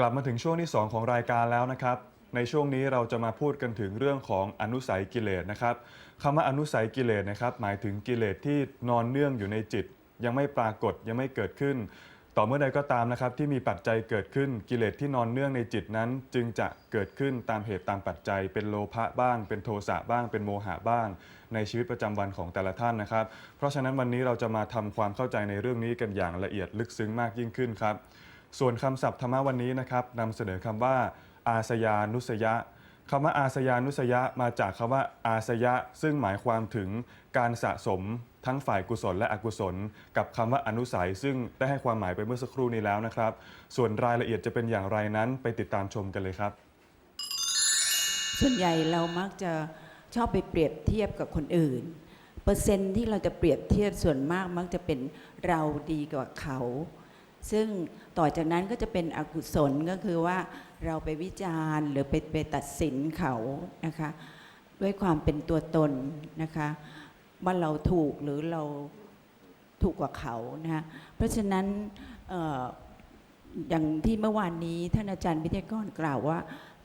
กลับมาถึงช่วงที่ 2 ของรายการแล้วนะครับ ในช่วงนี้เราจะมาพูดกันถึงเรื่องของอนุสัยกิเลสนะครับคำว่าอนุสัยกิเลสนะครับ หมายถึงกิเลสที่นอนเนื่องอยู่ในจิต ยังไม่ปรากฏยังไม่เกิดขึ้น ต่อเมื่อใดก็ตามนะครับ ที่มีปัจจัยเกิดขึ้นกิเลสที่นอนเนื่องในจิตนั้น จึงจะเกิดขึ้นตามเหตุตามปัจจัย เป็นโลภะบ้าง เป็นโทสะบ้าง เป็นโมหะบ้าง ในชีวิตประจำวันของแต่ละท่านนะครับ เพราะฉะนั้นวันนี้เราจะมาทำความเข้าใจในเรื่องนี้กันอย่างละเอียดลึกซึ้งมากยิ่งขึ้นครับ ส่วนคำศัพท์ธรรมะวันนี้นะครับนำเสนอคำว่า อาสยานุสยะคำว่าอาสยานุสยะมาจากคำว่าอาสยะ ซึ่งหมายความถึงการสะสมทั้งฝ่ายกุศลและอกุศล กับคำว่าอนุสัย ซึ่งได้ให้ความหมายไปเมื่อสักครู่นี้แล้วนะครับ ส่วนรายละเอียดจะเป็นอย่างไรนั้นไปติดตามชมกันเลยครับ ส่วนใหญ่เรามักจะชอบไปเปรียบเทียบกับคนอื่น เปอร์เซ็นต์ที่เราจะเปรียบเทียบส่วนมากมักจะเป็นเราดีกว่าเขา ซึ่งต่อจากนั้นก็จะเป็นอกุศลก็คือว่าเราไปวิจารณ์หรือไปไปตัดสินเขานะคะด้วยความเป็นตัวตนนะคะว่าเราถูกหรือเราถูกกว่าเขานะคะเพราะฉะนั้นอออย่างที่เมื่อวานนี้ท่านอาจารย์วิทยากรกล่าวว่า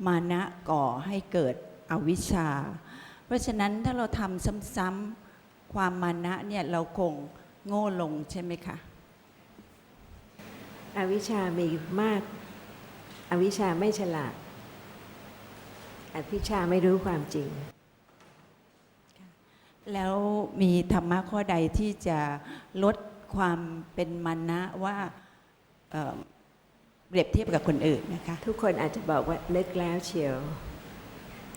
มานะก่อให้เกิดอวิชชา เพราะฉะนั้นถ้าเราทำซ้ำๆความมานะเนี่ยเราคงโง่ลงใช่ไหมคะ อวิชชามีมาก อวิชชาไม่ฉลาด อวิชชาไม่รู้ความจริง แล้วมีธรรมะข้อใดที่จะลดความเป็นมานะว่าเอ่อเปรียบเทียบกับคนอื่นนะคะทุกคนอาจจะบอกว่านึกแล้วเชียว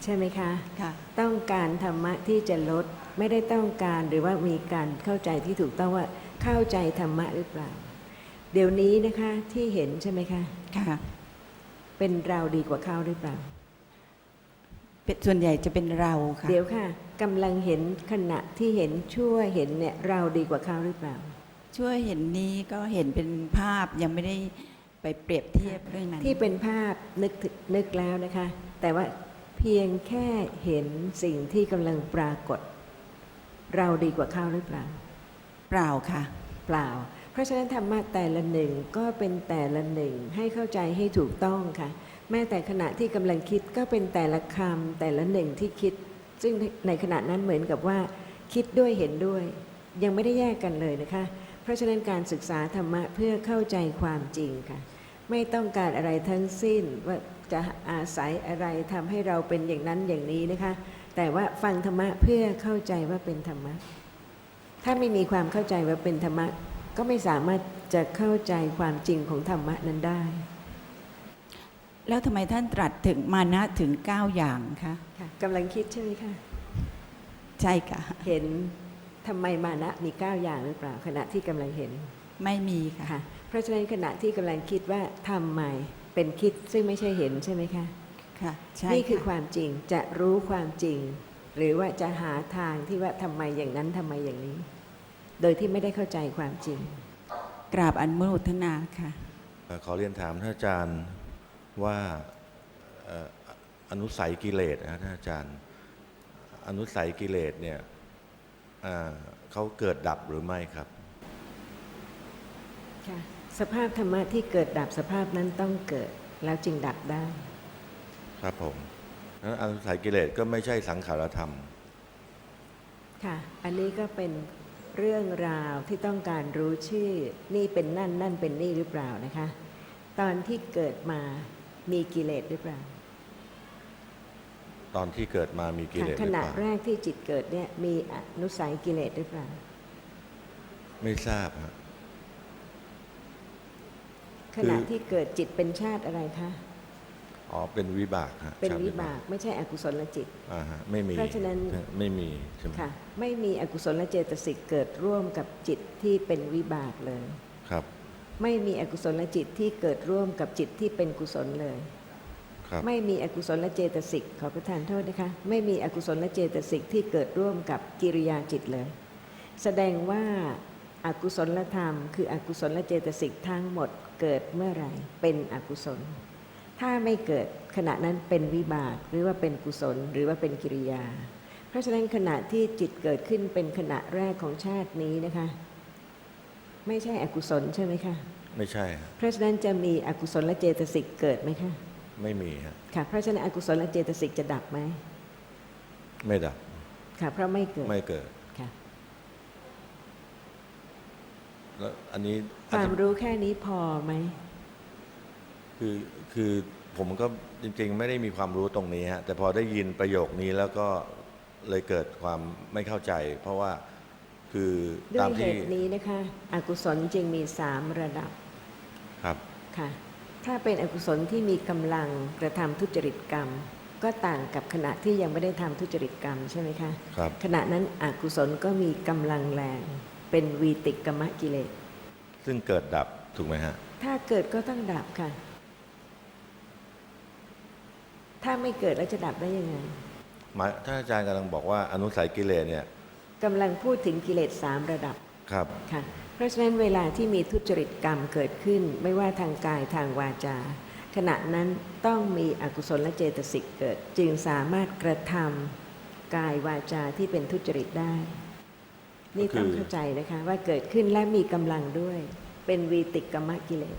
ใช่ไหมคะ ค่ะ ต้องการธรรมะที่จะลดไม่ได้ต้องการหรือว่ามีการเข้าใจที่ถูกต้องว่าเข้าใจธรรมะหรือเปล่า เดี๋ยวนี้นะคะที่เห็นใช่ไหมคะ ค่ะ เป็นเราดีกว่าเขาหรือเปล่า เป็นส่วนใหญ่จะเป็นเราค่ะ เดี๋ยวค่ะกำลังเห็นขณะที่เห็นชั่วเห็นเนี่ยเราดีกว่าเขาหรือเปล่า ช่วยเห็นนี้ก็เห็นเป็นภาพยังไม่ได้ไปเปรียบเทียบเรื่องนั้นที่เป็นภาพนึกถึงนึกแล้วนะคะ แต่ว่าเพียงแค่เห็นสิ่งที่กำลังปรากฏ เราดีกว่าเขาหรือเปล่า เปล่าค่ะ เปล่า เพราะฉะนั้นธรรมะแต่ละหนึ่งก็เป็นแต่ละหนึ่งให้เข้าใจให้ถูกต้องค่ะ แม้แต่ขณะที่กำลังคิดก็เป็นแต่ละคำแต่ละหนึ่งที่คิด ซึ่งในขณะนั้นเหมือนกับว่า คิดด้วยเห็นด้วย ยังไม่ได้แยกกันเลยนะคะ เพราะฉะนั้นการศึกษาธรรมะเพื่อเข้าใจความจริงค่ะ ไม่ต้องการอะไรทั้งสิ้นว่าจะอาศัยอะไรทำให้เราเป็นอย่างนั้นอย่างนี้นะคะ แต่ว่าฟังธรรมะเพื่อเข้าใจว่าเป็นธรรมะถ้าไม่มีความเข้าใจว่าเป็นธรรมะ ก็ไม่สามารถจะเข้าใจความจริงของธรรมะนั้นได้ แล้วทำไมท่านตรัสถึงมานะถึง 9 อย่างคะค่ะกำลังคิดใช่ไหมคะใช่ค่ะ เห็นทำไมมานะมีเก้าอย่างหรือเปล่า ขณะที่กำลังเห็นไม่มีค่ะค่ะ เพราะฉะนั้นขณะที่กำลังคิดว่าทำไมเป็นคิดซึ่งไม่ใช่เห็นใช่ไหมคะค่ะใช่นี่คือคค่ะวามจริงจะรู้ความจริง หรือว่าจะหาทางที่ว่าทำไมอย่างนั้นทำไมอย่างนี้ โดยที่ไม่ได้เข้าใจความจริง กราบอนุโมทนาค่ะ เอ่อขอเรียนถามท่านอาจารย์ว่าเอ่ออนุสัยกิเลสนะท่านอาจารย์ อนุสัยกิเลสเนี่ยเอ่อเขาเกิดดับหรือไม่ครับ ค่ะสภาพธรรมะที่เกิดดับสภาพนั้นต้องเกิด แล้วจึงดับได้ ครับผมนั้นอนุสัยกิเลสก็ไม่ใช่สังขารธรรม ค่ะ อันนี้ก็เป็น เรื่องราวที่ต้องการรู้ชื่อ นี่เป็นนั่นนั่นเป็นนี่หรือเปล่านะคะ ตอนที่เกิดมามีกิเลสหรือเปล่า ตอนที่เกิดมามีกิเลสค่ะหขรือณะเปล่าแรกที่จิตเกิดเนี่ยมีอนุสัยกิเลสหรือเปล่า ไม่ทราบฮะ ขณะที่เกิดจิตเป็นชาติอะไรคะ อ๋อเป็นวิบากฮะเป็นชติวิบากไม่ใช่อกุศลจิตอ่าฮะไม่มีเพราะฉะนั้นไม่มีใช่ไหมค่ะไม่มีอกุศลเจตสิกเกิดร่วมกับจิตที่เป็นวิบากเลยครับ ไม่มีอกุศลจิตที่เกิดร่วมกับจิตที่เป็นกุศลเลยครับไม่มีอกุศลเจตสิกขอประทานโทษนะคะไม่มีอกุศลเจตสิกที่เกิดร่วมกับกิริยาจิตเลย แสดงว่าอากุศลธรรม คืออกุศลเจตสิกทั้งหมดเกิดเมื่อไหร่เป็นอกุศล ถ้าไม่เกิดขณะนั้นเป็นวิบากหรือว่าเป็นกุศลหรือว่าเป็นกิริยา เพราะฉะนั้นขณะที่จิตเกิดขึ้นเป็นขณะแรกของชาตินี้นะคะ ไม่ใช่อกุศลใช่ไหมคะไม่ใช่ฮะเพราะฉะนั้นจะมีอกุศลเจตสิกเกิดไหมคะไม่มีฮะค่ะเพราะฉะนั้นอกุศลเจตสิกจะดับไหมไม่ดับค่ะเพราะไม่เกิดไม่เกิดค่ะแล้วอันนี้คอาจวามจะรู้แค่นี้พอไหม คือคือผมก็จริงๆ ไม่ได้มีความรู้ตรงนี้ฮะแต่พอได้ยินประโยคนี้แล้วก็เลยเกิดความไม่เข้าใจ เพราะว่าคือด้วตามยเหที่ตุนี้นะคะอกุศลจึงมีสามระดับครับค่ะ ถ้าเป็นอกุศลที่มีกำลังกระทำทุจริตกรรม ก็ต่างกับขณะที่ยังไม่ได้ทำทุจริตกรรมใช่ไหมคะ ครับ ขณะนั้นอกุศลก็มีกำลังแรง เป็นวีติกกรรมกิเลส ซึ่งเกิดดับถูกไหมฮะถ้าเกิดก็ต้องดับค่ะ ถ้าไม่เกิดแล้วจะดับได้ยังไงหมายถ้าอาจารย์กำลังบอกว่าอนุสัยกิเลสเนี่ยกำลังพูดถึงกิเลสสามระดับครับค่ะเพราะฉะนั้นเวลาที่มีทุจริตกรรมเกิดขึ้น ไม่ว่าทางกายทางวาจา ขณะนั้นต้องมีอกุศลและเจตสิกเกิด จึงสามารถกระทำกายวาจาที่เป็นทุจริตได้ นี่ต้องเข้าใจนะคะว่าเกิดขึ้นและมีกำลังด้วย เป็นวีติกกรรมกิเลส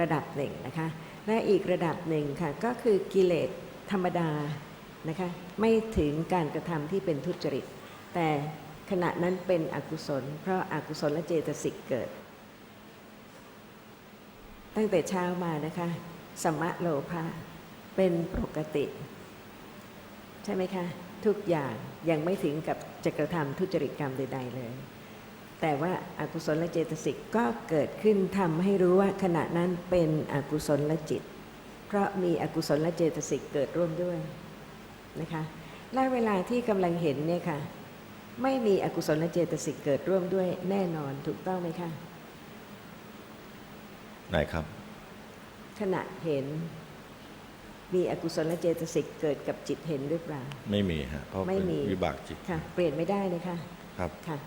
ระดับหนึ่งนะคะ และอีกระดับหนึ่งค่ะก็คือกิเลส ธรรมดานะคะไม่ถึงการกระทำที่เป็นทุจริต แต่ขณะนั้นเป็นอกุศล เพราะอากุศลและเจตสิกเกิด ตั้งแต่เช้ามานะคะสมะโลภะเป็นปกติ ใช่ไหมคะ ทุกอย่างยังไม่ถึงกับจะกระทำทุจริตกรรมใด ๆ เลย แต่ว่าอากุศลและเจตสิกก็เกิดขึ้นทำให้รู้ว่าขณะนั้นเป็นอกุศลและจิต ราะมีอกุศลและเจตสิกเกิดร่วมด้วยนะคะและเวลาที่กำลังเห็นเนี่ยค่ะ ไม่มีอกุศลและเจตสิกเกิดร่วมด้วยแน่นอนถูกต้องไหมคะไหนครับ ขณะเห็นมีอกุศลและเจตสิกเกิดกับจิตเห็นหรือเปล่า ไม่มีฮะเพราะไม่เป็นมีวิบากจิตค่ะ เปลี่ยนไม่ได้เลยค่ะครับค่ะ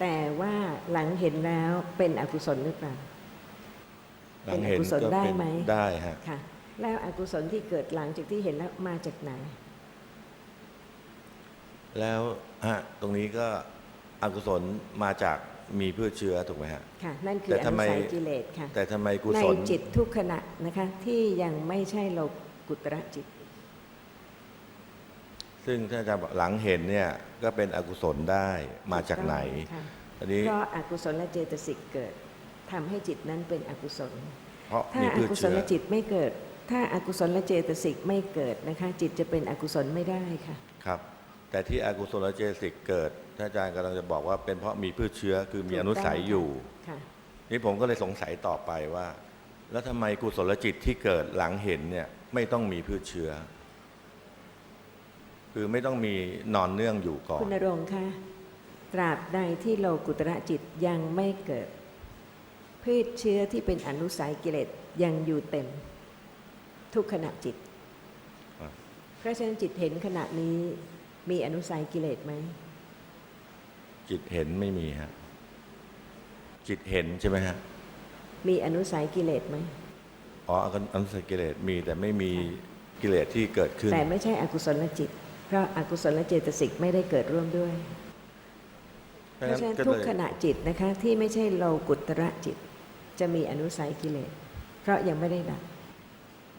แต่ว่าหลังเห็นแล้วเป็นอกุศลหรือเปล่าหลังเห็นเป็นอกุศลก็ได้เป็นไหมได้ฮะค่ะ แล้วอกุศลที่เกิดหลังจากที่เห็นแล้วมาจากไหน แล้วฮะตรงนี้ก็อกุศลมาจากมีพืชเชื้อถูกไหมฮะค่ะนั่นคือแต่อทำนุไมสัยกิเลสค่ะแต่ทำไมกุในศลจิตทุกขณะนะคะที่ยังไม่ใช่โลกุตระจิต ซึ่งท่านอาจารย์บอกหลังเห็นเนี่ยก็เป็นอกุศลได้มาจากไหนค่ะอันนี้เพราะอากุศลและเจตสิกเกิดทำให้จิตนั้นเป็นอกุศลเพราะถ้ามีอาพืชกุศเชื้ลอจิตไม่เกิด ถ้าอากุศลเจตสิกไม่เกิดนะคะ จิตจะเป็นอกุศลไม่ได้ค่ะ ครับ แต่ที่อกุศลเจตสิกเกิดท่านอาจารย์กำลังจะบอกว่าเป็นเพราะมีพืชเชื้อคือมีอนุสัยอยู่ค่ะนี่ผมก็เลยสงสัยต่อไปว่า แล้วทำไมกุศลจิตที่เกิดหลังเห็นเนี่ยไม่ต้องมีพืชเชื้อ คือไม่ต้องมีนอนเนื่องอยู่ก่อน คุณณรงค์คะตราบใดที่โลกุตระจิตยังไม่เกิด พืชเชื้อที่เป็นอนุสัยกิเลสยังอยู่เต็ม ทุกขณะจิตครับเพราะฉะนั้นจิตเห็นขณะนี้มีอนุสัยกิเลสไหม จิตเห็นไม่มีฮะ จิตเห็นใช่ไหมฮะ มีอนุสัยกิเลสไหมอ๋ออนุสัยกิเลสมีแต่ไม่มีกิเลสที่เกิดขึ้น แต่ไม่ใช่อกุศลจิต เพราะอากุศลเจตสิกไม่ได้เกิดร่วมด้วย เพเพราะราะฉะฉะนั้นั้นนก็ทุกเลยขณะจิตนะคะ ที่ไม่ใช่โลกุตระจิต จะมีอนุสัยกิเลส เพราะยังไม่ได้ดับ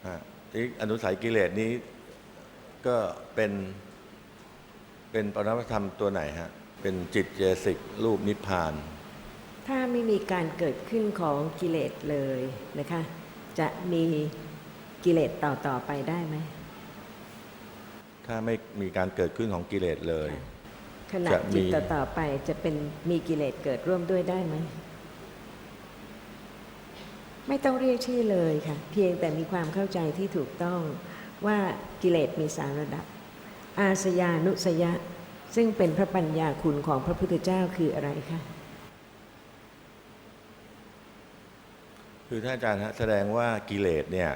ฮะที่อนุสัยกิเลสนี้ก็เป็นเป็นปรมัตธรรมตัวไหนฮะ เป็นจิตเจสิกรูปนิพพาน ถ้าไม่มีการเกิดขึ้นของกิเลสเลยนะคะ จะมีกิเลสต่อต่อไปได้ไหม ถ้าไม่มีการเกิดขึ้นของกิเลสเลย ขณะจะมีจิตต่อต่อไปจะเป็นมีกิเลสเกิดร่วมด้วยได้ไหม ไม่ต้องเรียกชื่อเลยค่ะ เพียงแต่มีความเข้าใจที่ถูกต้องว่ากิเลสมีสามระดับ อาสยานุสยะ ซึ่งเป็นพระปัญญาคุณของพระพุทธเจ้าคืออะไรคะคือท่านอาจารย์ฮะแสดงว่ากิเลสเนี่ย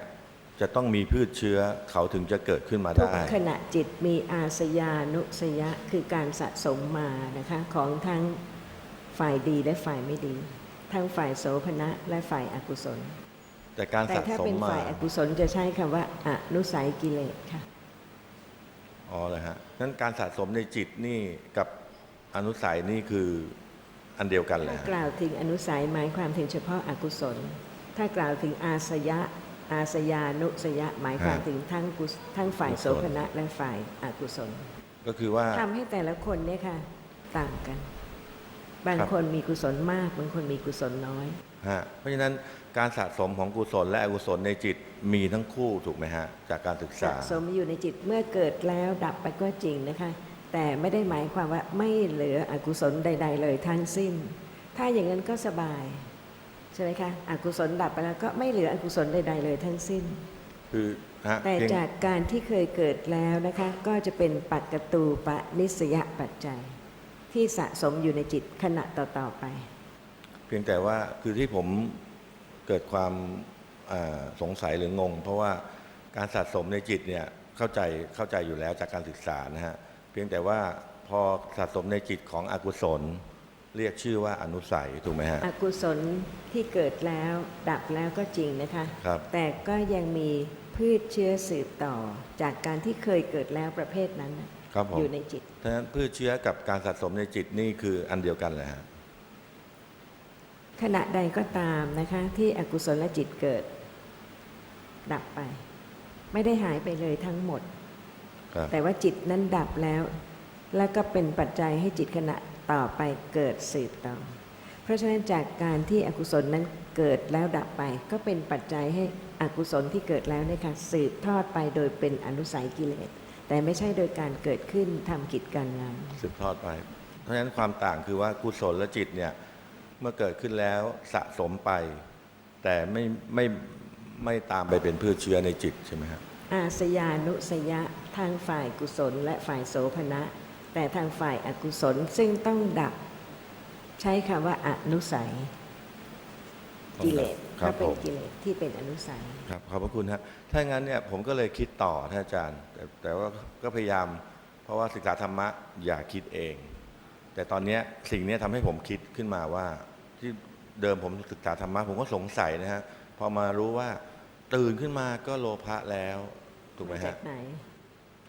จะต้องมีพืชเชื้อเขาถึงจะเกิดขึ้นมาทุกได้ขณะจิตมีอาสยานุสยะคือการสะสมมานะคะของทั้งฝ่ายดีและฝ่ายไม่ดี ทั้งฝ่ายโสภณะและฝ่ายอากุศล แต่การแต่สะถ้าสมเป็นมาฝ่ายอากุศลจะใช้คำว่าอนุสัยกิเลสค่ะ อ๋อเลยฮะนั้นการสะสมในจิตนี่กับอนุสัยนี่คืออันเดียวกันเลยถ้าฮะกล่าวถึงอนุสัยหมายความถึงเฉพาะอากุศล ถ้ากล่าวถึงอาสยะ อาสยานุสยะหมายความฮะถึงทั้งกุศทั้งฝ่ายกุศลโสภณะและฝ่ายอากุศลก็คือว่า ทำให้แต่ละคนเนี่ยค่ะ ต่างกัน บางครับคนมีกุศลมาก บางคนมีกุศลน้อยฮะเพราะฉะนั้นการสะสมของกุศลและอกุศลในจิตมีทั้งคู่ถูกไหมฮะจากการศึกสะษาสมอยู่ในจิตเมื่อเกิดแล้วดับไปก็จริงนะคะ แต่ไม่ได้หมายความว่าไม่เหลืออกุศลใด ๆ เลยทั้งสิ้น ถ้าอย่างนั้นก็สบายใช่ไหมคะอกุศลดับไปแล้วก็ไม่เหลืออกุศลใด ๆ เลยทั้งสิ้น คือฮะแต่เพียงจากการที่เคยเกิดแล้วนะคะ ก็จะเป็นปัจกตูปะนิสยปัจจัย ที่สะสมอยู่ในจิตขณะต่อ ๆ ไป เพียงแต่ว่าคือที่ผมเกิดความอ่าสงสัยหรืองง เพราะว่าการสะสมในจิตเนี่ยเข้าใจเข้าใจอยู่แล้วจากการศึกษานะฮะเพียงแต่ว่าพอสะสมในจิตของอกุศล เรียกชื่อว่าอนุสัยถูกไหมฮะอกุศลที่เกิดแล้วดับแล้วก็จริงนะคะครับแต่ก็ยังมีพืชเชื้อสืบต่อจากการที่เคยเกิดแล้วประเภทนั้นน่ะ ครับผม อยู่ในจิตเพราะฉะนั้นพืชเชื้อกับการสะสมในจิตนี่คืออันเดียวกันเลยฮะขณะใดก็ตามนะคะ ที่อกุศลจิตเกิด ดับไป ไม่ได้หายไปเลยทั้งหมด ครับแต่ว่าจิตนั้นดับแล้ว แล้วก็เป็นปัจจัยให้จิตขณะต่อไปเกิดสืบต่อ เพราะฉะนั้นจากการที่อกุศลนั้นเกิดแล้วดับไป ก็เป็นปัจจัยให้อกุศลที่เกิดแล้วเนี่ยค่ะสืบทอดไปโดยเป็นอนุสัยกิเลส แต่ไม่ใช่โดยการเกิดขึ้นทำกิจการงาน สืบทอดไป เพราะฉะนั้นความต่างคือว่ากุศลและจิตเนี่ยเมื่อเกิดขึ้นแล้วสะสมไป แต่ไม่ไม่ไม่ตามไปเป็นพืชเชื้อในจิตใช่ไหมครับอาสยานุสยะทางฝ่ายกุศลและฝ่ายโสภณะ แต่ทางฝ่ายอากุศลซึ่งต้องดับ ใช้คำว่าอนุสัย กิเลสครัก็บเป็ผนม กิเลสที่เป็นอนุสัย ครับขอบพระคุณฮะถ้างั้นเนี่ยผมก็เลยคิดต่อท่านอาจารย์ แต่แต่ว่าก็พยายาม เพราะว่าศึกษาธรรมะอย่าคิดเอง แต่ตอนเนี้ยสิ่งเนี้ยทำให้ผมคิดขึ้นมาว่า ที่เดิมผมศึกษาธรรมะผมก็สงสัยนะฮะพอมารู้ว่าตื่นขึ้นมาก็โลภะแล้วถูกไหมมาจาฮะกไหน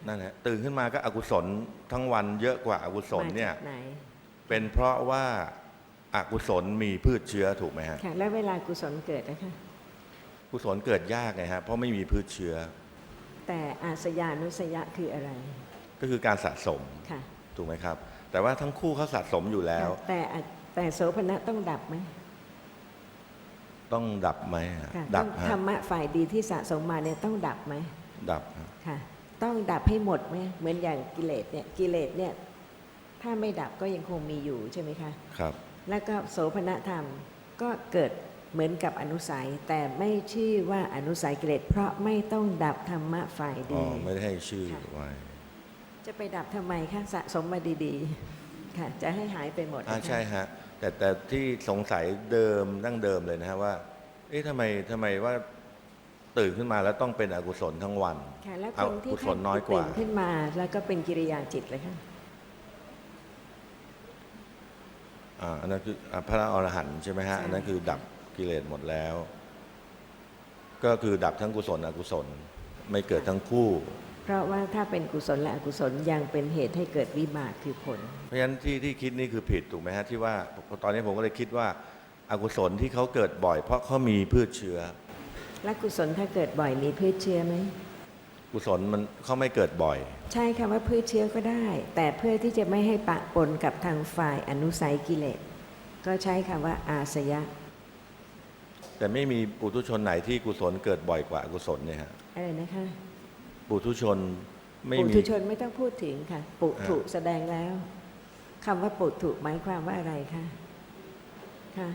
นั่นแหละตื่นขึ้นมาก็อกุศลทั้งวันเยอะกว่าอกุศลเนี่ย มาจากไหนเป็นเพราะว่า อากุศลมีพืชเชื้อถูกไหมฮะค่ะแล้วเวลากุศลเกิดนะคะกุศลเกิดยากไงฮะเพราะไม่มีพืชเชื้อ แต่อาสยานุสยะคืออะไร ก็คือการสะสมค่ะถูกไหมครับ แต่ว่าทั้งคู่เขาสะสมอยู่แล้ว แต่อาแต่โสภณะต้องดับไหมต้องดับไหมฮะค่ะดับต้องฮะธรรมะฝ่ายดีที่สะสมมาเนี่ยต้องดับไหมดับฮะค่ะ ต้องดับให้หมดไหมเหมือนอย่างกิเลสเนี่ยกิเลสเนี่ยถ้าไม่ดับก็ยังคงมีอยู่ใช่ไหมคะ ครับ แล้วก็โสภณธรรมก็เกิดเหมือนกับอนุสัย แต่ไม่ชื่อว่าอนุสัยกิเลสเพราะไม่ต้องดับธรรมะฝ่ายอ๋อดีไม่ได้ให้ชื่อค่ะไว้จะไปดับทำไมคะสะสมมาดีๆ ค่ะ จะให้หายไปหมดอ่านะคะใช่ฮะแต่แต่ที่สงสัยเดิมดั้งเดิมเลยนะฮะว่า เอ๊ะทำไมทำไมว่าตื่นขึ้นมาแล้วต้องเป็นอกุศลทั้งวันค่ะแล้วเอาคนที่กุศท่าลนน้อยกว่า ตื่นขึ้นมาแล้วก็เป็นกิริยาจิตเลยค่ะ อ่าอันนั้นคืออ่าพระอรหันต์ใช่ไหมฮะ ใช่ อันนั้นคือดับกิเลสหมดแล้ว ก็คือดับทั้งกุศลอกุศล ไม่เกิดทั้งคู่ เพราะว่าถ้าเป็นกุศลและอกุศลยังเป็นเหตุให้เกิดวิบากคือผล เพราะฉะนั้นที่ที่คิดนี่คือผิดถูกไหมฮะที่ว่าตอนนี้ผมก็เลยคิดว่าอากุศลที่เขาเกิดบ่อย เพราะเขามีพืชเชื้อ และกุศลถ้าเกิดบ่อยมีพืชเชื้อไหม กุศลมันเขาไม่เกิดบ่อย ใช่ค่ะว่าพืชเชื้อก็ได้ แต่เพื่อที่จะไม่ให้ปะปนกับทางฝ่ายอนุสัยกิเลสก็ใช้คำว่าอาสยะ แต่ไม่มีปุถุชนไหนที่กุศลเกิดบ่อยกว่าอกุศลเนี่ยฮะอะไรนะคะปุถุชนไม่ปุมีถุชนไม่ต้องพูดถึงค่ะ ปุถุอ่าแสดงแล้วคำว่าปุถุหมายความว่าอะไรคะค่ะ